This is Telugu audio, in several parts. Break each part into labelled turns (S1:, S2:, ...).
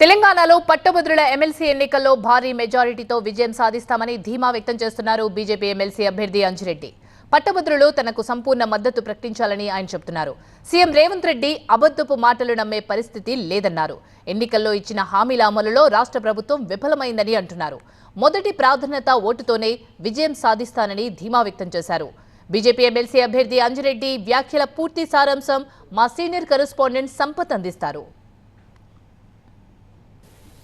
S1: తెలంగాణలో పట్టభద్రుల ఎమ్మెల్సీ ఎన్నికల్లో భారీ మెజారిటీతో విజయం సాధిస్తామని ధీమా వ్యక్తం చేస్తున్నారు బీజేపీ ఎమ్మెల్సీ అభ్యర్థి అంజిరెడ్డి. పట్టభద్రులు తనకు సంపూర్ణ మద్దతు ప్రకటించాలని ఆయన చెబుతున్నారు. సీఎం రేవంత్ రెడ్డి అబద్ధపు మాటలు నమ్మే పరిస్థితి లేదన్నారు. ఎన్నికల్లో ఇచ్చిన హామీల అమలులో రాష్ట్ర ప్రభుత్వం విఫలమైందని అంటున్నారు. మొదటి ప్రాధాన్యత ఓటుతోనే విజయం సాధిస్తానని ధీమా వ్యక్తం చేశారు. బీజేపీ ఎమ్మెల్సీ అభ్యర్థి అంజిరెడ్డి వ్యాఖ్యల పూర్తి సారాంశం మా సీనియర్ కరెస్పాండెంట్ సంపత్ అందిస్తారు.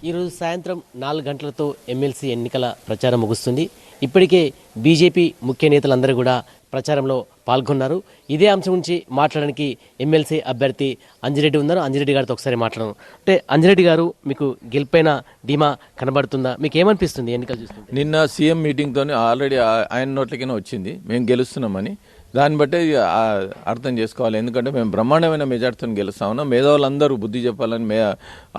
S2: ఈరోజు సాయంత్రం నాలుగు గంటలతో ఎమ్మెల్సీ ఎన్నికల ప్రచారం ముగుస్తుంది. ఇప్పటికే బీజేపీ ముఖ్య నేతలందరూ కూడా ప్రచారంలో పాల్గొన్నారు. ఇదే అంశం గురించి మాట్లాడడానికి ఎమ్మెల్సీ అభ్యర్థి అంజిరెడ్డి ఉన్నారు. అంజిరెడ్డి గారితో ఒకసారి మాట్లాడడం అంటే అంజిరెడ్డి గారు మీకు గెలిపైన ధీమా కనబడుతుందా? మీకు ఏమనిపిస్తుంది ఎన్నికలు చూస్తుంది
S3: నిన్న సీఎం మీటింగ్తో ఆల్రెడీ ఆయన నోట్లకైనా వచ్చింది. మేము గెలుస్తున్నామని. దాన్ని బట్టే అర్థం చేసుకోవాలి. ఎందుకంటే మేము బ్రహ్మాండమైన మెజార్టీతో గెలుస్తా ఉన్నాం. మేధావులందరూ బుద్ధి చెప్పాలని మే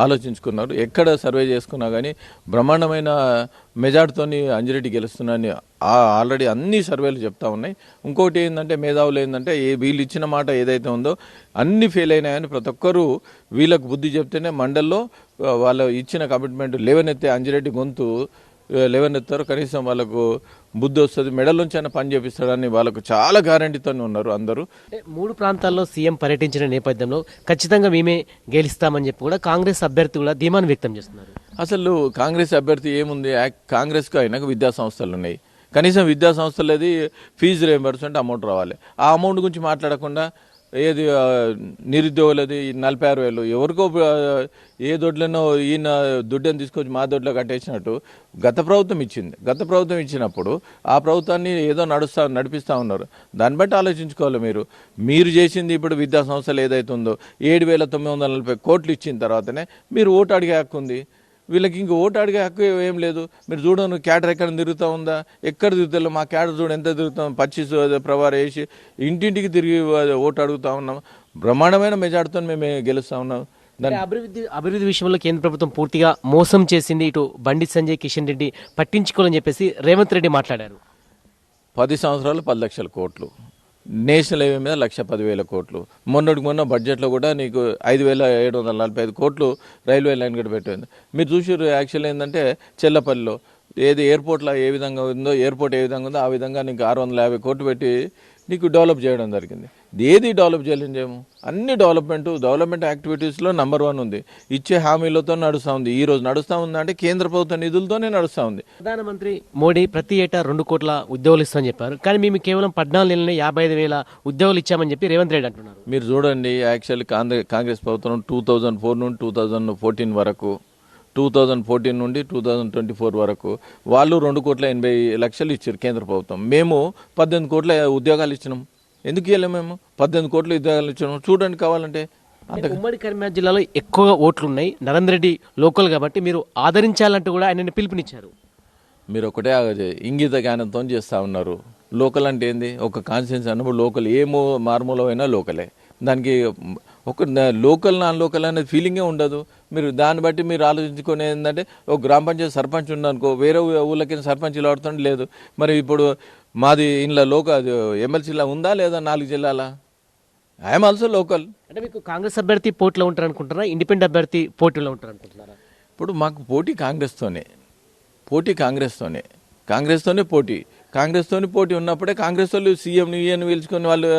S3: ఆలోచించుకున్నారు. ఎక్కడ సర్వే చేసుకున్నా కానీ బ్రహ్మాండమైన మెజార్టీతోని అంజిరెడ్డి గెలుస్తున్నాని ఆల్రెడీ అన్ని సర్వేలు చెప్తా ఉన్నాయి. ఇంకోటి ఏంటంటే మేధావులు ఏంటంటే ఏ వీళ్ళు ఇచ్చిన మాట ఏదైతే ఉందో అన్ని ఫెయిల్ అయినాయని ప్రతి ఒక్కరూ వీళ్ళకు బుద్ధి చెప్తేనే మండల్లో వాళ్ళు ఇచ్చిన కమిట్మెంట్ లేవనెత్తే అంజిరెడ్డి గొంతు లేవనెత్తారు. కనీసం వాళ్ళకు బుద్ధి వస్తుంది. మెడలోంచి అయినా పని చేపిస్తాడని వాళ్ళకు చాలా గ్యారంటీతో ఉన్నారు అందరూ.
S2: మూడు ప్రాంతాల్లో సీఎం పర్యటించిన నేపథ్యంలో ఖచ్చితంగా మేమే గెలుస్తామని చెప్పి కూడా కాంగ్రెస్ అభ్యర్థి కూడా ధీమాను వ్యక్తం చేస్తున్నారు.
S3: అసలు కాంగ్రెస్ అభ్యర్థి ఏముంది? కాంగ్రెస్కు అయినాక విద్యా సంస్థలు ఉన్నాయి. కనీసం విద్యా సంస్థలది ఫీజు రియంబర్స్మెంట్ అమౌంట్ రావాలి. ఆ అమౌంట్ గురించి మాట్లాడకుండా ఏది నిరుద్యోగులది నలభై ఆరు వేలు. ఎవరికో ఏ దొడ్లనో ఈయన దొడ్డని తీసుకొచ్చి మా దొడ్లో కట్టేసినట్టు గత ప్రభుత్వం ఇచ్చింది. గత ప్రభుత్వం ఇచ్చినప్పుడు ఆ ప్రభుత్వాన్ని ఏదో నడుస్తా నడిపిస్తూ ఉన్నారు. దాన్ని బట్టి ఆలోచించుకోవాలి మీరు. మీరు చేసింది ఇప్పుడు విద్యా సంస్థలు ఏదైతే ఉందో ఏడు వేల తొమ్మిది వందల నలభై కోట్లు ఇచ్చిన తర్వాతనే మీరు ఓటు అడిగే హక్కు ఉంది. వీళ్ళకి ఇంక ఓటు అడిగే హక్కు ఏం లేదు. మీరు చూడండి క్యాడర్ ఎక్కడ తిరుగుతూ ఉందా? ఎక్కడ తిరుగుతాలో మా క్యాడర్ చూడు ఎంత తిరుగుతాం? పచ్చిస్ ప్రవారం వేసి ఇంటింటికి తిరిగి ఓటు అడుగుతా ఉన్నాం. బ్రహ్మాండమైన మెజార్టీతో మేము గెలుస్తా ఉన్నాం. దాని
S2: అభివృద్ధి అభివృద్ధి విషయంలో కేంద్ర ప్రభుత్వం పూర్తిగా మోసం చేసింది. ఇటు బండి సంజయ్ కిషన్ రెడ్డి పట్టించుకోవాలని చెప్పేసి రేవంత్ రెడ్డి మాట్లాడారు.
S3: పది సంవత్సరాలు పది లక్షల కోట్లు. నేషనల్ హైవే మీద లక్ష పదివేల కోట్లు. మొన్నటికి మొన్న బడ్జెట్లో కూడా నీకు ఐదు వేల ఏడు వందల నలభై ఐదు కోట్లు రైల్వే లైన్ కూడా పెట్టింది. మీరు చూసారు యాక్చువల్ ఏంటంటే చెల్లపల్లిలో ఏది ఎయిర్పోర్ట్లో ఏ విధంగా ఉందో ఎయిర్పోర్ట్ ఏ విధంగా ఉందో ఆ విధంగా నీకు ఆరు వందల యాభై కోట్లు పెట్టి నీకు డెవలప్ చేయడం జరిగింది. ఏది డెవలప్ చేయలేము అన్ని డెవలప్మెంట్ డెవలప్మెంట్ యాక్టివిటీస్లో నెంబర్ వన్ ఉంది. ఇచ్చే హామీలతో నడుస్తూ ఉంది. ఈ రోజు నడుస్తూ ఉంది అంటే కేంద్ర ప్రభుత్వ నిధులతోనే నడుస్తూ ఉంది.
S2: ప్రధానమంత్రి మోడీ ప్రతి ఏటా రెండు కోట్ల ఉద్యోగాలు ఇస్తామని చెప్పారు. కానీ మేము కేవలం పద్నాలుగు నెలలనే యాభై ఐదు వేల ఉద్యోగాలు ఇచ్చామని చెప్పి రేవంత్ రెడ్డి అంటున్నారు.
S3: మీరు చూడండి యాక్చువల్లీ కాంగ్రెస్ కాంగ్రెస్ ప్రభుత్వం టూ థౌజండ్ ఫోర్ నుండి టూ థౌజండ్ ఫోర్టీన్ వరకు టూ థౌజండ్ ఫోర్టీన్ నుండి టూ థౌజండ్ ట్వంటీ ఫోర్ వరకు వాళ్ళు రెండు కోట్ల ఎనభై లక్షలు ఇచ్చారు కేంద్ర ప్రభుత్వం. మేము పద్దెనిమిది కోట్ల ఉద్యోగాలు ఇచ్చినాం. ఎందుకు ఇవ్వలేము మేము? పద్దెనిమిది కోట్ల ఉద్యోగాలు ఇచ్చినాం. చూడండి కావాలంటే.
S2: ఉమ్మడి కరీంనగర్ జిల్లాలో ఎక్కువగా ఓట్లు ఉన్నాయి నరేంద్ర రెడ్డి లోకల్ కాబట్టి మీరు ఆదరించాలంటూ కూడా ఆయన పిలుపునిచ్చారు.
S3: మీరు ఒకటే ఇంగిత జ్ఞానంతో చేస్తూ ఉన్నారు. లోకల్ అంటే ఏంది? ఒక కాన్స్టిట్యూన్సీ అన్నప్పుడు లోకల్ ఏ మూ మారుమూల అయినా లోకలే. దానికి ఒక లోకల్ నాన్ లోకల్ అనేది ఫీలింగే ఉండదు. మీరు దాన్ని బట్టి మీరు ఆలోచించుకొని ఏంటంటే ఒక గ్రామ పంచాయతీ సర్పంచ్ ఉందనుకో వేరే ఊళ్ళకి సర్పంచ్ ఆడుతుంటే లేదు. మరి ఇప్పుడు మాది ఇంట్లో లోక ఎమ్మెల్సీలా ఉందా లేదా నాలుగు జిల్లాల? I'm also local.
S2: అంటే మీకు కాంగ్రెస్ అభ్యర్థి పోటీలో ఉంటారు అనుకుంటారా ఇండిపెండెంట్ అభ్యర్థి పోటీలో ఉంటారు అనుకుంటున్నారా
S3: ఇప్పుడు మాకు పోటీ కాంగ్రెస్తోనే. పోటీ కాంగ్రెస్తోనే. కాంగ్రెస్తోనే పోటీ. కాంగ్రెస్తోనే పోటీ ఉన్నప్పుడే కాంగ్రెస్ వాళ్ళు సీఎం ఈఎన్ పిలుచుకొని వాళ్ళు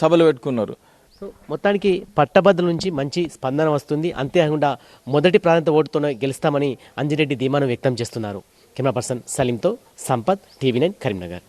S3: సభలు పెట్టుకున్నారు.
S2: సో మొత్తానికి పట్టభద్రుల నుంచి మంచి స్పందన వస్తుంది. అంతేకాకుండా మొదటి ప్రాంత ఓటుతోనే గెలుస్తామని అంజిరెడ్డి ధీమాను వ్యక్తం చేస్తున్నారు. కెమెరా పర్సన్ సలీంతో సంపత్ టీవీ నైన్ కరీంనగర్.